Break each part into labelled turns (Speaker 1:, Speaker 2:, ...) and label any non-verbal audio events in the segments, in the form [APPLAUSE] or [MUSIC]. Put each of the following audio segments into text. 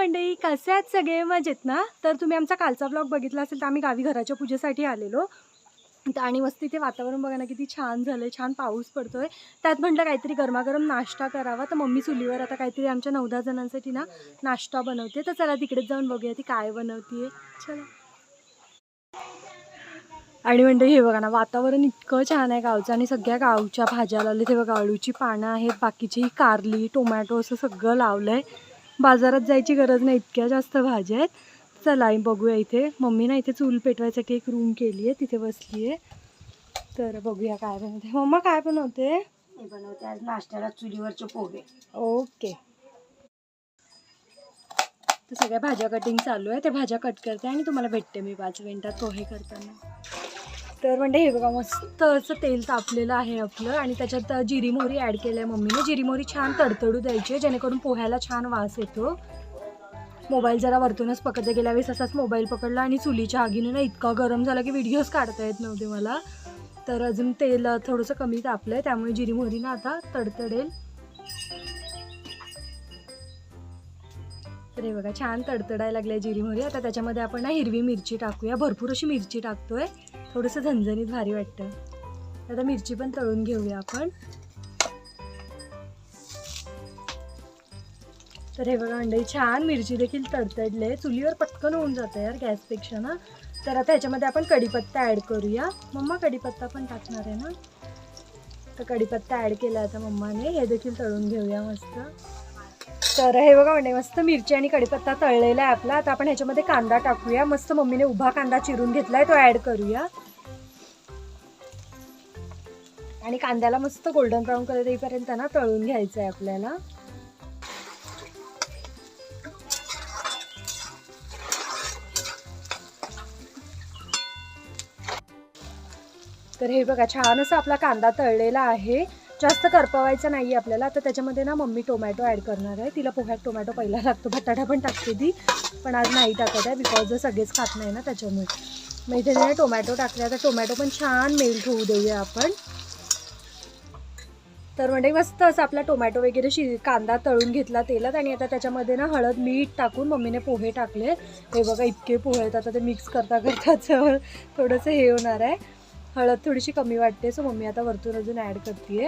Speaker 1: मंडळी कसे आहेत सगळे? मजेत ना? तर तुम्ही आमचा कालचा ब्लॉग बघितला असेल तर आम्ही गावी घराच्या पूजेसाठी आलेलो. आणि मस्त इथे वातावरण बघा ना किती छान झालं आहे छान पाऊस पडतोय. त्यात म्हटलं काहीतरी गरमागरम नाश्ता करावा. तर मम्मी चुलीवर आता काहीतरी आमच्या नऊ दहा जणांसाठी ना नाश्ता बनवते. तर चला तिकडेच जाऊन बघूया ती काय बनवते चला. आणि म्हणजे हे बघा ना वातावरण इतकं छान आहे गावचं. आणि सगळ्या गावच्या भाज्या लावल्या ते बघा अळूची पानं आहेत बाकीची कारली टोमॅटो असं सगळं लावलं आहे बाजारात जायची गरज नाही इतक्या जास्त भाज्या आहेत. चला बघूया इथे. मम्मी ना इथे चूल पेटवायसाठी एक रूम केली आहे तिथे बसली आहे. तर बघूया काय बनवते. मम्मा काय बनवते?
Speaker 2: मी बनवते आज नाश्त्याला चुलीवरचे पोहे.
Speaker 1: ओके. तर सगळ्या भाज्या कटिंग चालू आहे. ते भाज्या कट करते आणि तुम्हाला भेटते मी पाच मिनिटात पोहे करताना. तर म्हणजे हे बघा मस्त असं तेल तापलेलं आहे आपलं आणि त्याच्यात जिरी मोहरी ॲड केलं आहे मम्मीने. जिरी मोहरी छान तडतडू द्यायची जेणेकरून पोह्याला छान वास येतो. मोबाईल जरा वरतूनच पकडते. गेल्या वेळेस असाच मोबाईल पकडला आणि चुलीच्या आगीने ना इतका गरम झाला की व्हिडिओज काढता येत नव्हते मला. तर अजून तेल थोडंसं कमी तापलं आहे त्यामुळे जिरी मोहरी ना आता तडतडेल. तर हे बघा छान तडतडायला लागले जिरी मोहरी. आता त्याच्यामध्ये आपण ना हिरवी मिरची टाकूया. भरपूर अशी मिरची टाकतोय. थोडंसं झणझणीत भारी वाटतं आता मिरची पण तळून घेऊया आपण. तर हे बघा अंडे छान मिरची देखील तडतडले. चुलीवर पटकन होऊन जातं यार गॅसपेक्षा ना. तर आता ह्याच्यामध्ये आपण कढीपत्ता ॲड करूया. मम्मा कढीपत्ता पण टाकणार आहे ना? तर कढीपत्ता ॲड केला आता मम्माने. हे देखील तळून घेऊया मस्त. तर हे बघा म्हणजे मस्त मिरची आणि कढीपत्ता तळलेला आहे आपला. आता आपण ह्याच्यामध्ये कांदा टाकूया. मस्त मम्मीने उभा कांदा चिरून घेतलाय तो ॲड करूया. आणि कांद्याला मस्त गोल्डन ब्राऊन कलर येईपर्यंत ना तळून घ्यायचं आहे आपल्याला. तर हे बघा छान असा आपला कांदा तळलेला आहे. जास्त करपवायचं नाही आहे आपल्याला. आता त्याच्यामध्ये ना मम्मी टोमॅटो ॲड करणार आहे. तिला पोह्यात टोमॅटो पहिला लागतो. बटाटा पण टाकते ती. पण आज नाही टाकत आहे बिकॉज सगळेच खात नाही ना त्याच्यामुळे. मग इथे तिने टोमॅटो टाकले. आता टोमॅटो पण छान मेल्ट होऊ देऊया आपण. तर म्हणजे मस्त असं आपला टोमॅटो वगैरे शि कांदा तळून घेतला तेलात आणि आता त्याच्यामध्ये ना हळद मीठ टाकून मम्मीने पोहे टाकले. हे बघा इतके पोहे आहेत. आता ते मिक्स करता करताच [LAUGHS] थोडंसं हे होणार आहे. हळद थोडीशी कमी वाटते सो मम्मी आता वरतून अजून ॲड करते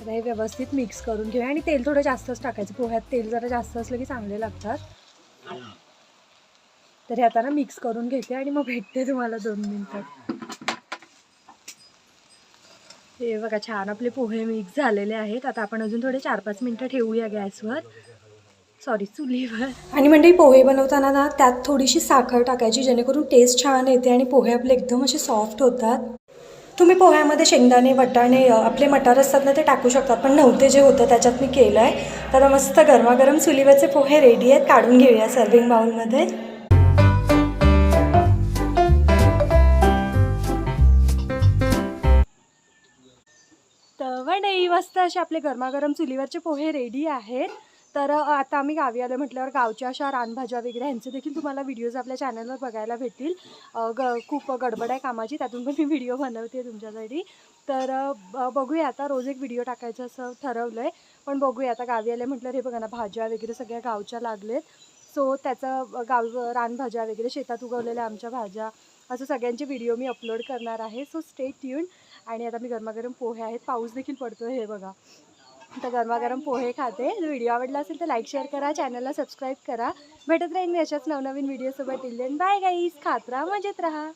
Speaker 1: आता हे व्यवस्थित मिक्स करून घेऊया. आणि तेल थोडं जास्तच टाकायचं. पोह्यात तेल जरा जास्त असलं की चांगले लागतात. तर हे आता ना मिक्स करून घेते आणि मग भेटते तुम्हाला दोन मिनिटात हे बघा छान आपले पोहे मिक्स झालेले आहेत. आता आपण अजून थोडे चार पाच मिनटं ठेवूया गॅसवर. सॉरी चुलीवर आणि म्हणजे पोहे बनवताना ना त्यात थोडीशी साखर टाकायची जेणेकरून टेस्ट छान येते आणि पोहे आपले एकदम असे सॉफ्ट होतात. तुम्ही पोह्यामध्ये शेंगदाणे वटाणे आपले मटार असतात ना ते टाकू शकतात पण नव्हते जे होतं त्याच्यात मी केलं आहे तर मस्त गरमागरम चुलीवरचे पोहे रेडी आहेत काढून घेऊया सर्विंग बाउलमध्ये तर वडई मस्त असे आपले गरमागरम चुलीवरचे पोहे रेडी आहेत. तर आता आम्ही गावी आलो म्हटल्यावर गावच्या अशा रानभाज्या वगैरे ह्यांचे देखील तुम्हाला व्हिडिओज आपल्या चॅनलवर बघायला भेटतील. ग खूप गडबड आहे कामाची त्यातून पण मी व्हिडिओ बनवते तुमच्यासाठी. तर बघूया आता रोज एक व्हिडिओ टाकायचं असं ठरवलं आहे पण बघूया आता गावी आले म्हटल्यावर हे बघा ना भाज्या वगैरे सगळ्या गावच्या लागलेत. सो त्याचं गाव रानभाज्या वगैरे शेतात उगवलेल्या आमच्या भाज्या असं सगळ्यांचे व्हिडिओ मी अपलोड करणार आहे. सो स्टे ट्यून आणि आता मी गरमागरम पोहे आहेत पाऊस देखील पडतो हे बघा. तर गरमागरम पोहे खाते. व्हिडिओ आवडला असेल तर लाईक शेअर करा. चॅनलला सबस्क्राईब करा. भेटत राहीन मी अशाच नवनवीन व्हिडिओसोबत टिल बाय गाईज खात राहा मजेत राहा.